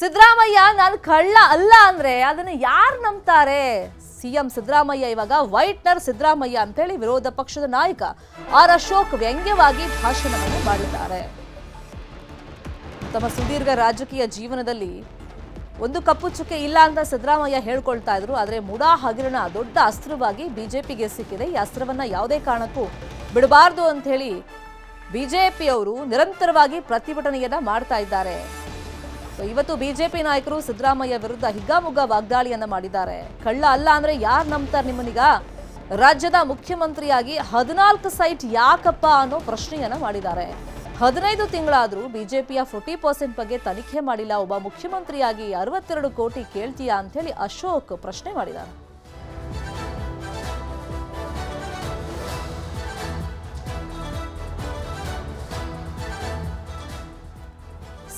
ಸಿದ್ದರಾಮಯ್ಯ, ನಾನು ಕಳ್ಳ ಅಲ್ಲ ಅಂದ್ರೆ ಅದನ್ನ ಯಾರು ನಂಬ್ತಾರೆ? ಸಿಎಂ ಸಿದ್ದರಾಮಯ್ಯ ಇವಾಗ ವೈಟ್ನರ್ ಸಿದ್ದರಾಮಯ್ಯ ಅಂತೇಳಿ ವಿರೋಧ ಪಕ್ಷದ ನಾಯಕ ಆರ್ ಅಶೋಕ್ ವ್ಯಂಗ್ಯವಾಗಿ ಭಾಷಣವನ್ನು ಮಾಡಿದ್ದಾರೆ. ತಮ್ಮ ಸುದೀರ್ಘ ರಾಜಕೀಯ ಜೀವನದಲ್ಲಿ ಒಂದು ಕಪ್ಪು ಚುಕ್ಕೆ ಇಲ್ಲ ಅಂತ ಸಿದ್ದರಾಮಯ್ಯ ಹೇಳ್ಕೊಳ್ತಾ ಇದ್ರು, ಆದರೆ ಮುಡಾ ಹಗಿರಣ ದೊಡ್ಡ ಅಸ್ತ್ರವಾಗಿ ಬಿಜೆಪಿಗೆ ಸಿಕ್ಕಿದೆ. ಈ ಅಸ್ತ್ರವನ್ನ ಯಾವುದೇ ಕಾರಣಕ್ಕೂ ಬಿಡಬಾರ್ದು ಅಂತ ಹೇಳಿ ಬಿಜೆಪಿಯವರು ನಿರಂತರವಾಗಿ ಪ್ರತಿಭಟನೆಯನ್ನ ಮಾಡ್ತಾ ಇದ್ದಾರೆ. ಸೊ ಇವತ್ತು ಬಿಜೆಪಿ ನಾಯಕರು ಸಿದ್ದರಾಮಯ್ಯ ವಿರುದ್ಧ ಹಿಗ್ಗಾಮುಗ್ಗ ವಾಗ್ದಾಳಿಯನ್ನ ಮಾಡಿದ್ದಾರೆ. ಕಳ್ಳ ಅಲ್ಲ ಅಂದ್ರೆ ಯಾರು ನಂಬ್ತಾರೆ ನಿಮ್ಮನೀಗ ರಾಜ್ಯದ ಮುಖ್ಯಮಂತ್ರಿಯಾಗಿ ಹದಿನಾಲ್ಕು ಸೈಟ್ ಯಾಕಪ್ಪ ಅನ್ನೋ ಪ್ರಶ್ನೆಯನ್ನ ಮಾಡಿದ್ದಾರೆ. ಹದಿನೈದು ತಿಂಗಳಾದರೂ ಬಿಜೆಪಿಯ ಫೋರ್ಟಿ ಪರ್ಸೆಂಟ್ ಬಗ್ಗೆ ತನಿಖೆ ಮಾಡಿಲ್ಲ. ಒಬ್ಬ ಮುಖ್ಯಮಂತ್ರಿಯಾಗಿ ಅರವತ್ತೆರಡು ಕೋಟಿ ಕೇಳ್ತೀಯಾ ಹೇಳಿ ಅಶೋಕ್ ಪ್ರಶ್ನೆ ಮಾಡಿದ್ದಾರೆ.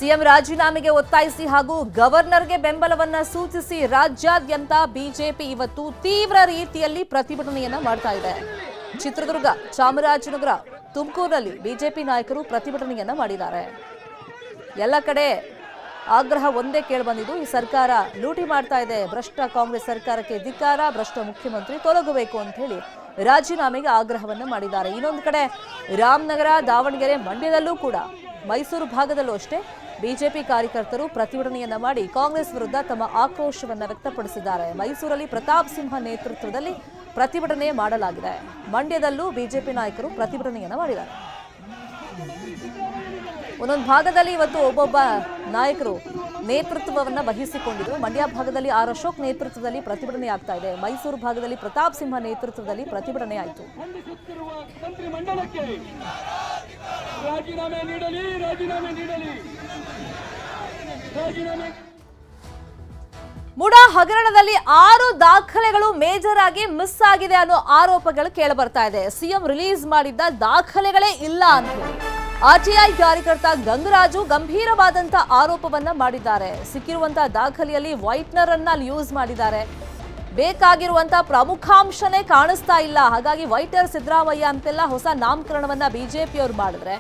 ಸಿಎಂ ರಾಜೀನಾಮೆಗೆ ಒತ್ತಾಯಿಸಿ ಹಾಗೂ ಗವರ್ನರ್ಗೆ ಬೆಂಬಲವನ್ನ ಸೂಚಿಸಿ ರಾಜ್ಯಾದ್ಯಂತ ಬಿಜೆಪಿ ಇವತ್ತು ತೀವ್ರ ರೀತಿಯಲ್ಲಿ ಪ್ರತಿಭಟನೆಯನ್ನ ಮಾಡ್ತಾ ಇದೆ. ಚಿತ್ರದುರ್ಗ, ಚಾಮರಾಜನಗರ, ತುಮಕೂರಿನಲ್ಲಿ ಬಿಜೆಪಿ ನಾಯಕರು ಪ್ರತಿಭಟನೆಯನ್ನ ಮಾಡಿದ್ದಾರೆ. ಎಲ್ಲ ಕಡೆ ಆಗ್ರಹ ಒಂದೇ ಕೇಳಿಬಂದಿದ್ದು, ಈ ಸರ್ಕಾರ ಲೂಟಿ ಮಾಡ್ತಾ ಇದೆ. ಭ್ರಷ್ಟ ಕಾಂಗ್ರೆಸ್ ಸರ್ಕಾರಕ್ಕೆ ಧಿಕ್ಕಾರ, ಭ್ರಷ್ಟ ಮುಖ್ಯಮಂತ್ರಿ ತೊಲಗಬೇಕು ಅಂತ ಹೇಳಿ ರಾಜೀನಾಮೆಗೆ ಆಗ್ರಹವನ್ನ ಮಾಡಿದ್ದಾರೆ. ಇನ್ನೊಂದು ಕಡೆ ರಾಮನಗರ, ದಾವಣಗೆರೆ ಮಂಡ್ಯದಲ್ಲೂ ಕೂಡ ಮೈಸೂರು ಭಾಗದಲ್ಲೂ ಅಷ್ಟೇ ಬಿಜೆಪಿ ಕಾರ್ಯಕರ್ತರು ಪ್ರತಿಭಟನೆಯನ್ನ ಮಾಡಿ ಕಾಂಗ್ರೆಸ್ ವಿರುದ್ಧ ತಮ್ಮ ಆಕ್ರೋಶವನ್ನು ವ್ಯಕ್ತಪಡಿಸಿದ್ದಾರೆ. ಮೈಸೂರಲ್ಲಿ ಪ್ರತಾಪ್ ಸಿಂಹ ನೇತೃತ್ವದಲ್ಲಿ ಪ್ರತಿಭಟನೆ ಮಾಡಲಾಗಿದೆ. ಮಂಡ್ಯದಲ್ಲೂ ಬಿಜೆಪಿ ನಾಯಕರು ಪ್ರತಿಭಟನೆಯನ್ನ ಮಾಡಿದ್ದಾರೆ. ಒಂದೊಂದು ಭಾಗದಲ್ಲಿ ಇವತ್ತು ಒಬ್ಬೊಬ್ಬ ನಾಯಕರು ನೇತೃತ್ವವನ್ನ ವಹಿಸಿಕೊಂಡಿದ್ರು. ಮಂಡ್ಯ ಭಾಗದಲ್ಲಿ ಆರ್ ಅಶೋಕ್ ನೇತೃತ್ವದಲ್ಲಿ ಪ್ರತಿಭಟನೆ ಆಗ್ತಾ ಇದೆ. ಮೈಸೂರು ಭಾಗದಲ್ಲಿ ಪ್ರತಾಪ್ ಸಿಂಹ ನೇತೃತ್ವದಲ್ಲಿ ಪ್ರತಿಭಟನೆ ಆಯಿತು. ರಾಜೀನಾಮೆ ನೀಡಲಿ ರಾಜೀನಾಮೆ ನೀಡಲಿ. ರಾಜೀನಾಮೆ. ಮುಡಾ ಹಗರಣದಲ್ಲಿ ಆರು ದಾಖಲೆಗಳು ಮೇಜರ್ ಆಗಿ ಮಿಸ್ ಆಗಿದೆ ಅನ್ನೋ ಆರೋಪಗಳು ಕೇಳಬರ್ತಾ ಇದೆ. ಸಿಎಂ ರಿಲೀಸ್ ಮಾಡಿದ್ದ ದಾಖಲೆಗಳೇ ಇಲ್ಲ ಅಂತ. ಆರ್ಟಿಐ ಕಾರ್ಯಕರ್ತ ಗಂಗರಾಜು ಗಂಭೀರವಾದಂತ ಆರೋಪವನ್ನ ಮಾಡಿದ್ದಾರೆ. ಸಿಕ್ಕಿರುವಂತಹ ದಾಖಲೆಯಲ್ಲಿ ವೈಟ್ನರ್ ಅನ್ನ ಯೂಸ್ ಮಾಡಿದ್ದಾರೆ. ಬೇಕಾಗಿರುವಂತ ಪ್ರಮುಖಾಂಶನೇ ಕಾಣಿಸ್ತಾ ಇಲ್ಲ. ಹಾಗಾಗಿ ವೈಟರ್ ಸಿದ್ದರಾಮಯ್ಯ ಅಂತೆಲ್ಲ ಹೊಸ ನಾಮಕರಣವನ್ನ ಬಿಜೆಪಿಯವರು ಮಾಡಿದ್ರೆ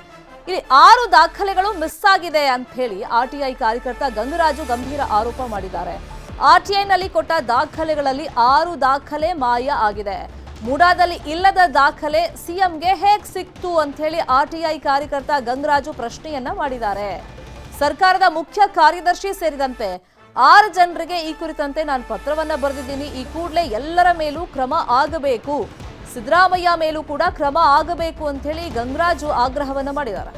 ಇಲ್ಲಿ ಆರು ದಾಖಲೆಗಳು ಮಿಸ್ ಆಗಿದೆ ಅಂತ ಹೇಳಿ ಐ ಕಾರ್ಯಕರ್ತ ಗಂಗರಾಜು ಗಂಭೀರ ಆರೋಪ ಮಾಡಿದ್ದಾರೆ. ಆರ್ ಟಿ ಐನಲ್ಲಿ ಕೊಟ್ಟ ದಾಖಲೆಗಳಲ್ಲಿ ಆರು ದಾಖಲೆ ಮಾಯ ಆಗಿದೆ. ಮುಡಾದಲ್ಲಿ ಇಲ್ಲದ ದಾಖಲೆ ಸಿಎಂಗೆ ಹೇಗೆ ಸಿಕ್ತು ಅಂತ ಹೇಳಿ ಐ ಕಾರ್ಯಕರ್ತ ಗಂಗರಾಜು ಪ್ರಶ್ನೆಯನ್ನ ಮಾಡಿದ್ದಾರೆ. ಸರ್ಕಾರದ ಮುಖ್ಯ ಕಾರ್ಯದರ್ಶಿ ಸೇರಿದಂತೆ ಆರು ಜನರಿಗೆ ಈ ಕುರಿತಂತೆ ನಾನು ಪತ್ರವನ್ನ ಬರೆದಿದ್ದೀನಿ. ಈ ಕೂಡಲೇ ಎಲ್ಲರ ಮೇಲೂ ಕ್ರಮ ಆಗಬೇಕು. ಸಿದ್ದರಾಮಯ್ಯ ಮೇಲೂ ಕೂಡ ಕ್ರಮ ಆಗಬೇಕು ಅಂತ ಹೇಳಿ ಗಂಗರಾಜು ಆಗ್ರಹವನ್ನ ಮಾಡಿದ್ದಾರೆ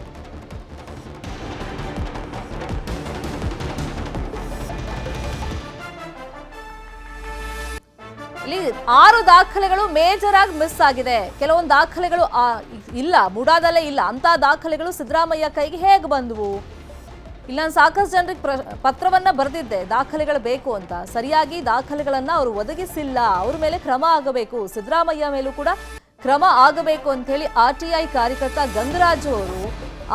ಇಲ್ಲಿ ಆರು ದಾಖಲೆಗಳು ಮೇಜರ್ ಆಗಿ ಮಿಸ್ ಆಗಿದೆ. ಕೆಲವೊಂದು ದಾಖಲೆಗಳು ಇಲ್ಲ, ಮುಡಾದಲ್ಲೇ ಇಲ್ಲ. ಅಂತ ದಾಖಲೆಗಳು ಸಿದ್ದರಾಮಯ್ಯ ಕೈಗೆ ಹೇಗೆ ಬಂದವು? ಇಲ್ಲ ನಾನು ಸಾಕಷ್ಟು ಜನರಿಗೆ ಪ್ರ ಪತ್ರವನ್ನು ಬರೆದಿದ್ದೆ, ದಾಖಲೆಗಳು ಬೇಕು ಅಂತ. ಸರಿಯಾಗಿ ದಾಖಲೆಗಳನ್ನು ಅವರು ಒದಗಿಸಿಲ್ಲ. ಅವ್ರ ಮೇಲೆ ಕ್ರಮ ಆಗಬೇಕು. ಸಿದ್ದರಾಮಯ್ಯ ಮೇಲೂ ಕೂಡ ಕ್ರಮ ಆಗಬೇಕು ಅಂತ ಆರ್ ಟಿ ಐ ಕಾರ್ಯಕರ್ತ ಗಂಗರಾಜು ಅವರು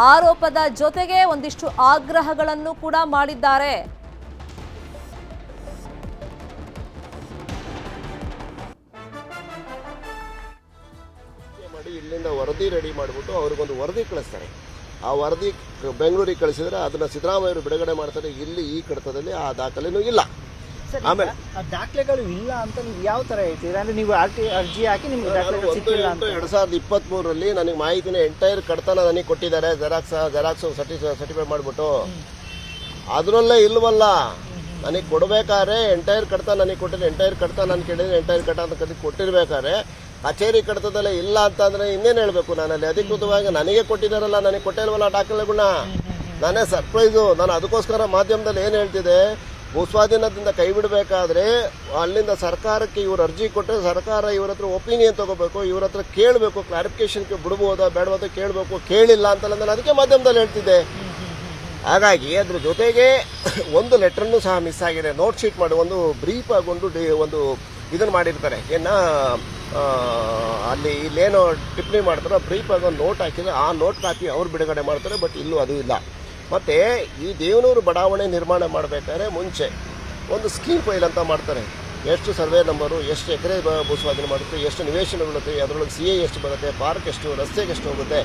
ಆರೋಪದ ಜೊತೆಗೆ ಒಂದಿಷ್ಟು ಆಗ್ರಹಗಳನ್ನು ಕೂಡ ಮಾಡಿದ್ದಾರೆ. ಮಾಡಿ ಇಲ್ಲಿಂದ ವರದಿ ರೆಡಿ ಮಾಡಿಬಿಟ್ಟು ಅವ್ರಿಗೊಂದು ವರದಿ ಕಳಿಸ್ತಾರೆ. ಆ ವರದಿ ಬೆಂಗಳೂರಿಗೆ ಕಳಿಸಿದ್ರೆ ಅದನ್ನ ಸಿದ್ದರಾಮಯ್ಯರು ಬಿಡುಗಡೆ ಮಾಡ್ತಾರೆ. ಇಲ್ಲಿ ಈ ಕಡತದಲ್ಲಿ ಆ ದಾಖಲೆನೂ ಇಲ್ಲ. ಆಮೇಲೆ? ಆ ದಾಖಲೆಗಳು ಇಲ್ಲ ಅಂತ ನೀವು ಯಾವ ತರ ಹೇಳ್ತೀರಾ? ಅಂದ್ರೆ ನೀವು ಆರ್ ಟಿ ಅರ್ಜಿ ಹಾಕಿ ನಿಮ್ಗೆ ದಾಖಲೆಗಳು ಸಿಕ್ಕಿಲ್ಲ ಅಂತ. ಎರಡ್ ಸಾವಿರದ ನನಗೆ ಮಾಹಿತಿನ ಎಂಟೈರ್ ಕಡತನ ನನಗೆ ಕೊಟ್ಟಿದ್ದಾರೆ. ಜೆರಾಕ್ಸ್ ಜೆರಾಕ್ಸ್ ಸರ್ಟಿ ಸರ್ಟಿಫೈ ಮಾಡಿಬಿಟ್ಟು. ಅದರಲ್ಲೇ ಇಲ್ವಲ್ಲ? ನನಗೆ ಕೊಡಬೇಕಾದ್ರೆ ಎಂಟೈರ್ ಕಡತ ನನಗೆ ಕೊಟ್ಟಿದ್ದೆ ಎಂಟೈರ್ ಕಡತ ನಾನು ಕೇಳಿದ್ರೆ ಎಂಟೈರ್ ಕಡತ ಅಂತ ಕದಿ ಕೊಟ್ಟಿರ್ಬೇಕಾದ್ರೆ ಕಚೇರಿ ಕಡತದಲ್ಲೇ ಇಲ್ಲ ಅಂತಂದ್ರೆ ಇನ್ನೇನು ಹೇಳಬೇಕು ನಾನಲ್ಲಿ? ಅಧಿಕೃತವಾಗಿ ನನಗೆ ಕೊಟ್ಟಿದ್ದಾರಲ್ಲ, ನನಗೆ ಕೊಟ್ಟಿಲ್ವಲ್ಲ ದಾಖಲೆಗಳನ್ನ ನಾನೇ ಸರ್ಪ್ರೈಸು. ನಾನು ಅದಕ್ಕೋಸ್ಕರ ಮಾಧ್ಯಮದಲ್ಲಿ ಏನು ಹೇಳ್ತಿದೆ ಭೂಸ್ವಾಧೀನದಿಂದ ಕೈ ಬಿಡಬೇಕಾದ್ರೆ ಅಲ್ಲಿಂದ ಸರ್ಕಾರಕ್ಕೆ ಇವರು ಅರ್ಜಿ ಕೊಟ್ಟರೆ ಸರ್ಕಾರ ಇವ್ರ ಹತ್ರ ಒಪಿನಿಯನ್ ತಗೋಬೇಕು, ಇವ್ರ ಹತ್ರ ಕೇಳಬೇಕು ಕ್ಲಾರಿಫಿಕೇಶನ್ಗೆ ಬಿಡ್ಬೋದಾ ಬೇಡವಾದ ಕೇಳಬೇಕು, ಕೇಳಿಲ್ಲ ಅಂತಲ್ಲ ನಾನು ಅದಕ್ಕೆ ಮಾಧ್ಯಮದಲ್ಲಿ ಹೇಳ್ತಿದ್ದೆ. ಹಾಗಾಗಿ ಅದ್ರ ಜೊತೆಗೆ ಒಂದು ಲೆಟ್ರನ್ನು ಸಹ ಮಿಸ್ ಆಗಿದೆ. ನೋಟ್ ಶೀಟ್ ಮಾಡಿ ಒಂದು ಬ್ರೀಫ್ ಆಗೊಂಡು ಒಂದು ಇದನ್ನು ಮಾಡಿರ್ತಾರೆ. ಏನ ಅಲ್ಲಿ ಇಲ್ಲೇನೋ ಟಿಪ್ಪಣಿ ಮಾಡ್ತಾರೆ ಬ್ರೀಫ್ ಆಗಿ ಒಂದು ನೋಟ್ ಹಾಕಿದರೆ ಆ ನೋಟ್ ಕಾಪಿ ಅವ್ರು ಬಿಡುಗಡೆ ಮಾಡ್ತಾರೆ, ಬಟ್ ಇಲ್ಲೂ ಅದು ಇಲ್ಲ. ಮತ್ತು ಈ ದೇವನೂರು ಬಡಾವಣೆ ನಿರ್ಮಾಣ ಮಾಡಬೇಕಾದ್ರೆ ಮುಂಚೆ ಒಂದು ಸ್ಕೀಮ್ ಫೈಲ್ ಅಂತ ಮಾಡ್ತಾರೆ. ಎಷ್ಟು ಸರ್ವೆ ನಂಬರು, ಎಷ್ಟು ಎಕರೆ ಭೂಸ್ವಾಧೀನ ಮಾಡುತ್ತೆ, ಎಷ್ಟು ನಿವೇಶನ ಬೀಳುತ್ತೆ ಅದರೊಳಗೆ ಸಿ ಎ ಎಷ್ಟು ಬರುತ್ತೆ, ಪಾರ್ಕ್ ಎಷ್ಟು, ರಸ್ತೆಗೆ ಎಷ್ಟು ಹೋಗುತ್ತೆ,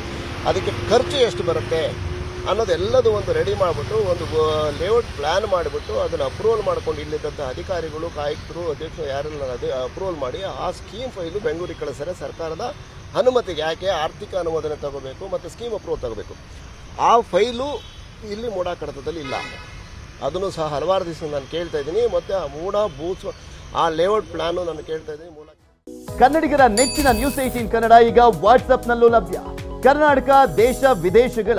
ಅದಕ್ಕೆ ಖರ್ಚು ಎಷ್ಟು ಬರುತ್ತೆ ಅನ್ನೋದೆಲ್ಲದು ಒಂದು ರೆಡಿ ಮಾಡಿಬಿಟ್ಟು, ಒಂದು ಲೇಔಟ್ ಪ್ಲ್ಯಾನ್ ಮಾಡಿಬಿಟ್ಟು ಅದನ್ನು ಅಪ್ರೂವಲ್ ಮಾಡ್ಕೊಂಡು ಇಲ್ಲಿದ್ದಂಥ ಅಧಿಕಾರಿಗಳು, ಕಾಯಕರು, ಅಧ್ಯಕ್ಷರು ಯಾರೆಲ್ಲ ಅದೇ ಅಪ್ರೂವಲ್ ಮಾಡಿ ಆ ಸ್ಕೀಮ್ ಫೈಲು ಬೆಂಗಳೂರಿಗೆ ಕಳಿಸ್ತಾರೆ ಸರ್ಕಾರದ ಅನುಮತಿಗೆ ಯಾಕೆ ಆರ್ಥಿಕ ಅನುಮೋದನೆ ತಗೋಬೇಕು ಮತ್ತು ಸ್ಕೀಮ್ ಅಪ್ರೂವ್ ತಗೋಬೇಕು. ಆ ಫೈಲು ಇಲ್ಲಿ ಮೂಡ ಕಡತದಲ್ಲಿ ಇಲ್ಲ. ಅದನ್ನು ಸಹ ಹಲವಾರು ದಿವಸ ನಾನು ಕೇಳ್ತಾ ಇದ್ದೀನಿ ಮತ್ತು ಆ ಮೂಡ ಬೂಸ್ ಆ ಲೇಔಟ್ ಪ್ಲ್ಯಾನು ನಾನು ಕೇಳ್ತಾ ಇದ್ದೀನಿ ಮೂಲ ಕನ್ನಡಿಗರ ನೆಚ್ಚಿನ ನ್ಯೂಸ್ ಏಟೀನ್ ಕನ್ನಡ ಈಗ ವಾಟ್ಸಪ್ನಲ್ಲೂ ಲಭ್ಯ. ಕರ್ನಾಟಕ, ದೇಶ, ವಿದೇಶಗಳ